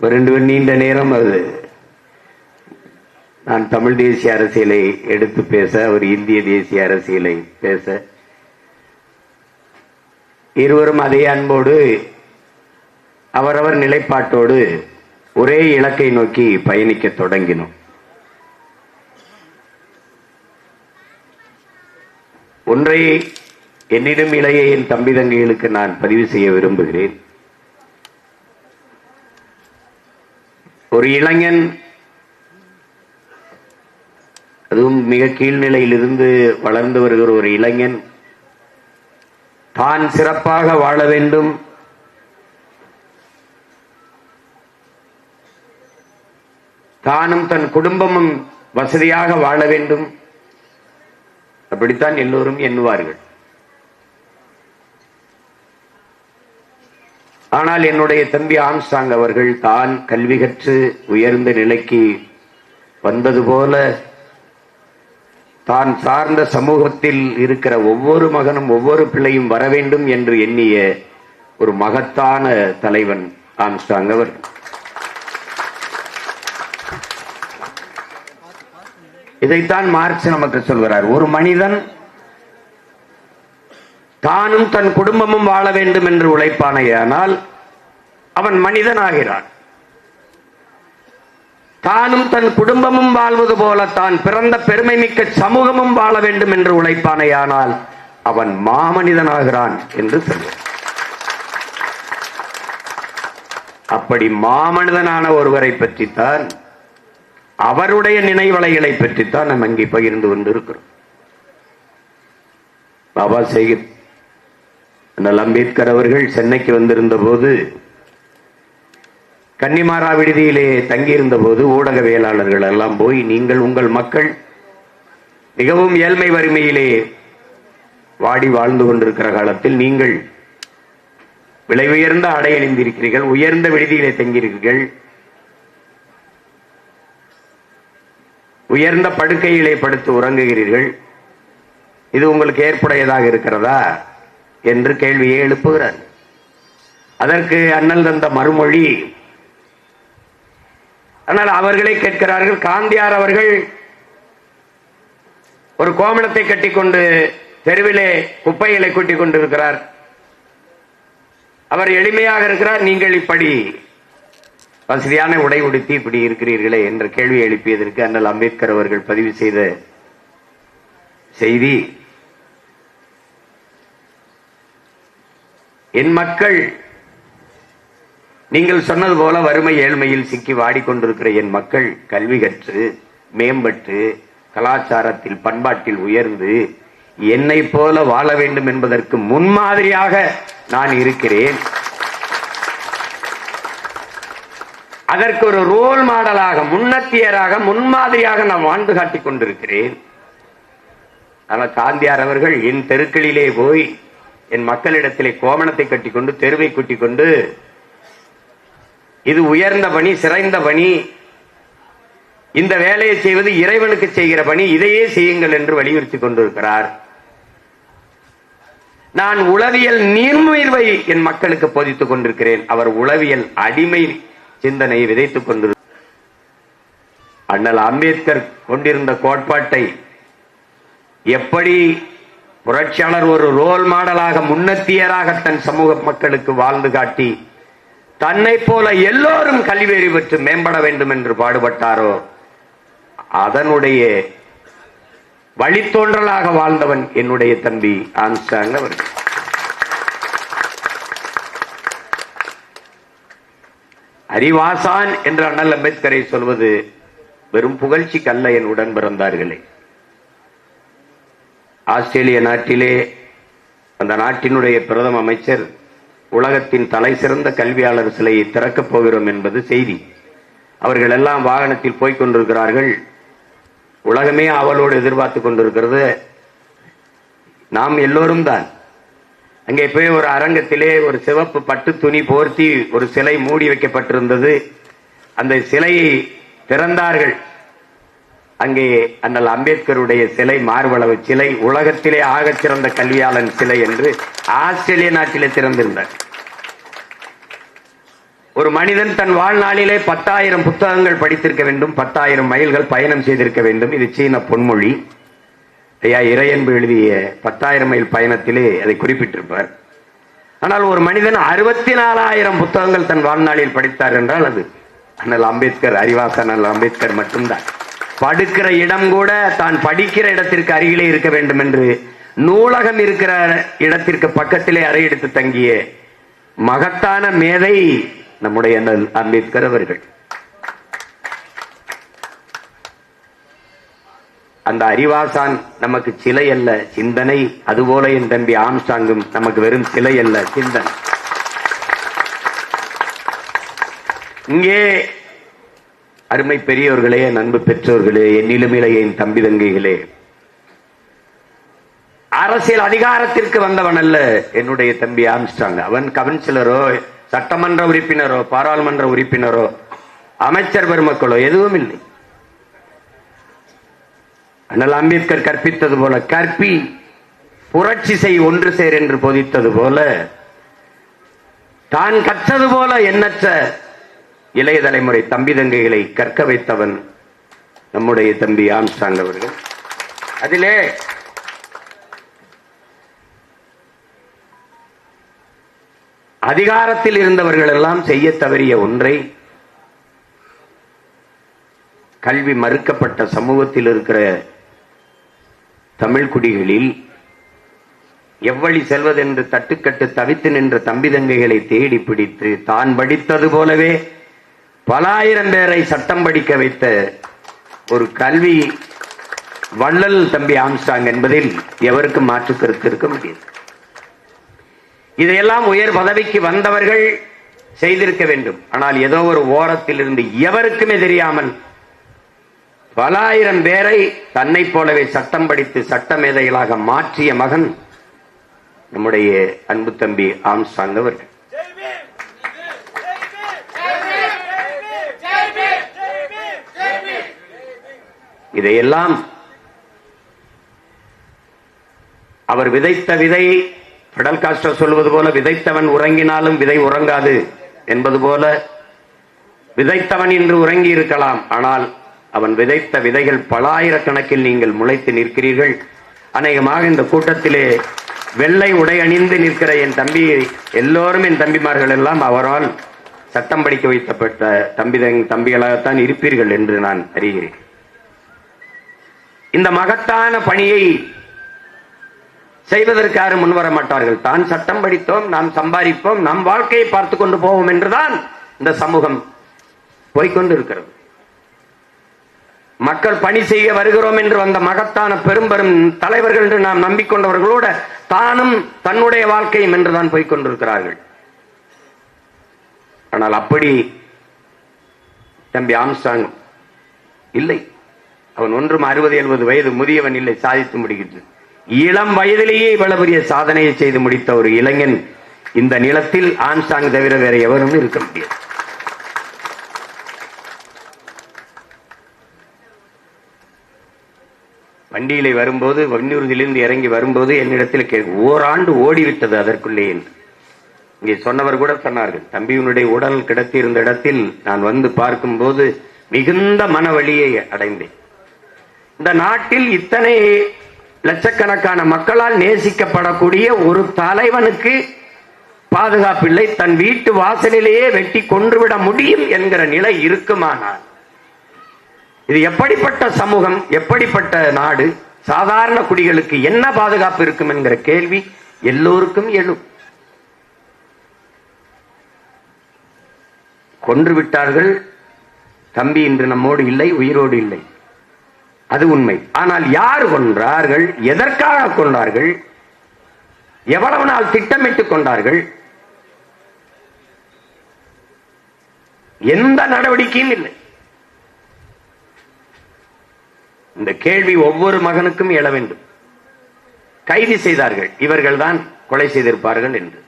ரெண்டு நீண்ட நேரம் அது. நான் தமிழ் தேசிய அரசியலை எடுத்து பேச அவர் இந்திய தேசிய அரசியலை பேச. இருவரும் அதே அன்போடு அவரவர் நிலைப்பாட்டோடு ஒரே இலக்கை நோக்கி பயணிக்க தொடங்கினோம். ஒன்றை என்னிடம் இளைய என் தம்பி தங்கைகளுக்கு நான் பதிவு செய்ய விரும்புகிறேன். ஒரு இளைஞன் அதுவும் மிக கீழ்நிலையிலிருந்து வளர்ந்து வருகிற ஒரு இளைஞன் தான் சிறப்பாக வாழ வேண்டும். தானும் தன் குடும்பமும் வசதியாக வாழ வேண்டும். அப்படித்தான் எல்லோரும் எண்ணுவார்கள். ஆனால் என்னுடைய தம்பி ஆம்சாங் அவர்கள் தான் கல்வி கற்று உயர்ந்த நிலைக்கு வந்தது போல தான் சார்ந்த சமூகத்தில் இருக்கிற ஒவ்வொரு மகனும் ஒவ்வொரு பிள்ளையும் வர வேண்டும் என்று எண்ணிய ஒரு மகத்தான தலைவன் ஆம்ஸ்டாங் அவர். இதைத்தான் மார்க்ஸ் நமக்கு சொல்கிறார். ஒரு மனிதன் தானும் தன் குடும்பமும் வாழ வேண்டும் என்று உழைப்பானையானால் அவன் மனிதனாகிறான். தானும் தன் குடும்பமும் வாழ்வது போல தான் பிறந்த பெருமை மிக்க சமூகமும் வாழ வேண்டும் என்று உழைப்பானையானால் அவன் மாமனிதனாகிறான் என்று சொல்வான் அப்படி மாமனிதனான ஒருவரை பற்றித்தான் அவருடைய நினைவலைகளை பற்றித்தான் நம்ம இங்கே பகிர்ந்து கொண்டிருக்கிறோம். பாபா சாஹிப் அண்ணல் அம்பேத்கர் அவர்கள் சென்னைக்கு வந்திருந்த போது கன்னிமாரா விடுதியிலே தங்கியிருந்த போது ஊடகவியலாளர்கள் எல்லாம் போய் நீங்கள் உங்கள் மக்கள் மிகவும் ஏழ்மை வறுமையிலே வாடி வாழ்ந்து கொண்டிருக்கிற காலத்தில் நீங்கள் விலை உயர்ந்த ஆடை அணிந்திருக்கிறீர்கள் உயர்ந்த விடுதியிலே தங்கியிருக்கிறீர்கள் உயர்ந்த படுக்கையிலே படுத்து உறங்குகிறீர்கள் இது உங்களுக்கு ஏற்புடையதாக இருக்கிறதா? என்று கேள்வியை எழுப்புகிறார். அதற்கு அண்ணல் தந்த மறுமொழி ஆனால் அவர்களே கேட்கிறார்கள் காந்தியார் அவர்கள் ஒரு கோமணத்தை கட்டிக்கொண்டு தெருவிலே குப்பைகளை கூட்டிக் கொண்டிருக்கிறார். அவர் எளிமையாக இருக்கிறார் நீங்கள் இப்படி வசதியான உடை உடுத்தி இப்படி இருக்கிறீர்களே என்ற கேள்வி எழுப்பியதற்கு அண்ணல் அம்பேத்கர் அவர்கள் பதிவு செய்த செய்தி என் மக்கள் நீங்கள் சொன்னது போல வறுமை ஏழ்மையில் சிக்கி வாடிக்கொண்டிருக்கிற என் மக்கள் கல்வி கற்று மேம்பட்டு கலாச்சாரத்தில் பண்பாட்டில் உயர்ந்து என்னை போல வாழ வேண்டும் என்பதற்கு முன்மாதிரியாக நான் இருக்கிறேன். அதற்கு ஒரு ரோல் மாடலாக முன்னத்தியராக முன்மாதிரியாக நான் வாழ்ந்து காட்டிக் கொண்டிருக்கிறேன். ஆனால் காந்தியார் அவர்கள் என் தெருக்களிலே போய் என் மக்களிடத்திலே கோமணத்தை கட்டிக்கொண்டு தெருவை குட்டி கொண்டு இது உயர்ந்த பணி சிறந்த பணி இந்த வேலையை செய்வது இறைவனுக்கு செய்கிற பணி இதையே செய்யுங்கள் என்று வலியுறுத்தி கொண்டிருக்கிறார். நான் உளவியல் நீர்முயர்வை என் மக்களுக்கு போதித்துக் கொண்டிருக்கிறேன். அவர் உளவியல் அடிமை சிந்தனையை விதைத்துக் கொண்டிரு அண்ணல் அம்பேத்கர் கொண்டிருந்த கோட்பாட்டை எப்படி புரட்சியாளர் ஒரு ரோல் மாடலாக முன்னத்தியராக தன் சமூக மக்களுக்கு வாழ்ந்து காட்டி தன்னை போல எல்லோரும் கல்வியறி பெற்று மேம்பட வேண்டும் என்று பாடுபட்டாரோ அதனுடைய வழித்தோன்றலாக வாழ்ந்தவன் என்னுடைய தம்பி ஆம்ஸ்டாங் அவர். அறிவாசான் என்று அண்ணல் அம்பேத்கரை சொல்வது வெறும் புகழ்ச்சிக்கு அல்ல என் உடன் பிறந்தார்களே. ஆஸ்திரேலிய நாட்டிலே அந்த நாட்டினுடைய பிரதம அமைச்சர் உலகத்தின் தலை சிறந்த கல்வியாளர் சிலையை திறக்கப் போகிறோம் என்பது செய்தி. அவர்கள் எல்லாம் வாகனத்தில் போய்க் கொண்டிருக்கிறார்கள். உலகமே அவளோடு எதிர்பார்த்து கொண்டிருக்கிறது. நாம் எல்லோரும் தான். அங்கே போய் ஒரு அரங்கத்திலே ஒரு சிவப்பு பட்டு துணி போர்த்தி ஒரு சிலை மூடி வைக்கப்பட்டிருந்தது. அந்த சிலையை திறந்தார்கள். அங்கே அண்ணல் அம்பேத்கருடைய சிலை மார்பளவு சிலை உலகத்திலே ஆகச் சிறந்த கல்வியாளன் சிலை என்று ஆஸ்திரேலிய நாட்டிலே திறந்திருந்தார். ஒரு மனிதன் தன் வாழ்நாளிலே பத்தாயிரம் புத்தகங்கள் படித்திருக்க வேண்டும் பத்தாயிரம் மைல்கள் பயணம் செய்திருக்க வேண்டும். இது சீன பொன்மொழி. ஐயா இறையன்பு எழுதிய பத்தாயிரம் மைல் பயணத்திலே அதை குறிப்பிட்டிருப்பார். ஆனால் ஒரு மனிதன் அறுபத்தி நாலாயிரம் புத்தகங்கள் தன் வாழ்நாளில் படித்தார் என்றால் அது அண்ணல் அம்பேத்கர் அறிவாச அண்ணல் அம்பேத்கர் மட்டும்தான். படுக்கிற இடம் கூட தான் படிக்கிற இடத்திற்கு அருகிலே இருக்க வேண்டும் என்று நூலகம் இருக்கிற இடத்திற்கு பக்கத்திலே அறை எடுத்து தங்கிய மகத்தான மேதை நம்முடைய அம்பேத்கர் அவர்கள். அந்த அறிவாசான் நமக்கு சிலை அல்ல சிந்தனை. அதுபோல என் தம்பி ஆம்சாங்கும் நமக்கு வெறும் சிலை அல்ல சிந்தனை. இங்கே அருமை பெரியவர்களே அன்பு பெற்றோர்களே என்னிலும் என் தம்பி தங்கைகளே. அரசியல் அதிகாரத்திற்கு வந்தவன் அல்ல என்னுடைய தம்பி ஆம்ஸ்டாங் அவன் கவுன்சிலரோ சட்டமன்ற உறுப்பினரோ பாராளுமன்ற உறுப்பினரோ அமைச்சர் பெருமக்களோ எதுவும் இல்லை. அண்ணல் அம்பேத்கர் கற்பித்தது போல கற்பி புரட்சி செய் ஒன்று சேர் என்று போதித்தது போல தான் கற்றது போல எண்ணற்ற இளைய தலைமுறை தம்பி தங்கைகளை கற்க வைத்தவன் நம்முடைய தம்பி ஆம்சாங் அவர்கள். அதிலே அதிகாரத்தில் இருந்தவர்கள் எல்லாம் செய்ய தவறிய ஒன்றை கல்வி மறுக்கப்பட்ட சமூகத்தில் இருக்கிற தமிழ் குடிகளில் எவ்வழி செல்வதென்று தட்டுக்கட்டு தவித்து நின்ற தம்பி தங்கைகளை தேடி பிடித்து தான் படித்தது போலவே பல ஆயிரம் பேரை சட்டம் படிக்க வைத்த ஒரு கல்வி வள்ளல் தம்பி ஆம்ஸ்டாங் என்பதில் எவருக்கும் மாற்று கருத்து இருக்க முடியாது. இதையெல்லாம் உயர் பதவிக்கு வந்தவர்கள் செய்திருக்க வேண்டும். ஆனால் ஏதோ ஒரு ஓரத்தில் இருந்து எவருக்குமே தெரியாமல் பல ஆயிரம் பேரை தன்னை போலவே சட்டம் படித்து சட்ட மேதைகளாக மாற்றிய மகன் நம்முடைய அன்பு தம்பி ஆம்ஸ்டாங் அவர்கள். இதையெல்லாம் அவர் விதைத்த விதை பிடல் காஸ்டோ சொல்வது போல விதைத்தவன் உறங்கினாலும் விதை உறங்காது என்பது போல விதைத்தவன் இன்று உறங்கி இருக்கலாம். ஆனால் அவன் விதைத்த விதைகள் பல ஆயிரக்கணக்கில் நீங்கள் முளைத்து நிற்கிறீர்கள். அநேகமாக இந்த கூட்டத்திலே வெள்ளை உடை அணிந்து நிற்கிற என் தம்பி எல்லோரும் என் தம்பிமார்கள் எல்லாம் அவரால் சட்டம் படிக்க வைத்தப்பட்ட தம்பி தம்பிகளாகத்தான் இருப்பீர்கள் என்று நான் அறிகிறேன். இந்த மகத்தான பணியை செய்வதற்கு யாரும் முன்வர மாட்டார்கள். தான் சட்டம் படித்தோம் நாம் சம்பாதிப்போம் நம் வாழ்க்கையை பார்த்து கொண்டு போவோம் என்றுதான் இந்த சமூகம் போய்கொண்டு இருக்கிறது மக்கள் பணி செய்ய வருகிறோம் என்று வந்த மகத்தான பெரும் பெரும் தலைவர்கள் என்று நாம் நம்பிக்கொண்டவர்களோட தானும் தன்னுடைய வாழ்க்கையும் என்றுதான் போய்கொண்டிருக்கிறார்கள் ஆனால் அப்படி தம்பி ஆம்சாங் இல்லை. அவன் ஒன்றும் அறுபது எழுபது வயது முதியவன் இல்லை சாதித்து முடிகிறது இளம் வயதிலேயே இவ்வளவு பெரிய சாதனையை செய்து முடித்த ஒரு இளைஞன் இந்த நிலத்தில் ஆன்சாங் தவிர வேற எவரும் இருக்க முடியாது. வண்டியிலே வரும்போது வன்னியூர்தியிலிருந்து இறங்கி வரும்போது என்னிடத்தில் கே ஓராண்டு ஓடிவிட்டது அதற்குள்ளே என்று. இங்கே சொன்னவர் கூட சொன்னார்கள் தம்பியினுடைய உடல் கிடத்தியிருந்த இடத்தில் நான் வந்து பார்க்கும்போது மிகுந்த மன வழியை அடைந்தேன். இந்த நாட்டில் இத்தனை லட்சக்கணக்கான மக்களால் நேசிக்கப்படக்கூடிய ஒரு தலைவனுக்கு பாதுகாப்பில்லை. தன் வீட்டு வாசலிலேயே வெட்டி கொன்றுவிட முடியும் என்கிற நிலை இருக்குமானால். இது எப்படிப்பட்ட சமூகம் எப்படிப்பட்ட நாடு சாதாரண குடிகளுக்கு என்ன பாதுகாப்பு இருக்கும் என்கிற கேள்வி எல்லோருக்கும் எழும். கொன்று விட்டார்கள். தம்பி இன்று நம்மோடு இல்லை உயிரோடு இல்லை. அது உண்மை. ஆனால் யார் கொன்றார்கள்? எதற்காக கொண்டார்கள் எவ்வளவு நாள் திட்டமிட்டுக் கொண்டார்கள்? எந்த நடவடிக்கையும் இல்லை. இந்த கேள்வி ஒவ்வொரு மகனுக்கும் எழ வேண்டும். கைது செய்தார்கள். இவர்கள் தான் கொலை செய்திருப்பார்கள் என்று.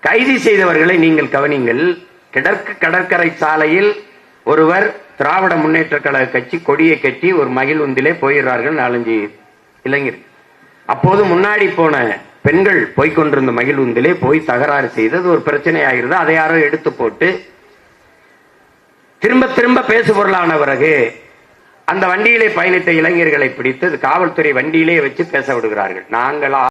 கைது செய்தவர்களை நீங்கள் கவனிங்கள். கிடக்கு கடற்கரை சாலையில் ஒருவர் திராவிட முன்னேற்ற கழக கட்சி கொடியை கட்டி ஒரு மகிழ்வுந்திலே போயிடுறார்கள் நாலஞ்சு இளைஞர். அப்போது முன்னாடி போன பெண்கள் போய்கொண்டிருந்த மகிழ்வுந்திலே போய் தகராறு செய்தது. ஒரு பிரச்சனை ஆகிறது அதை யாரோ எடுத்து போட்டு திரும்ப திரும்ப பேசு பொருளான பிறகு அந்த வண்டியிலே பயணித்த இளைஞர்களை பிடித்து காவல்துறை வண்டியிலே வச்சு பேச விடுகிறார்கள். நாங்களா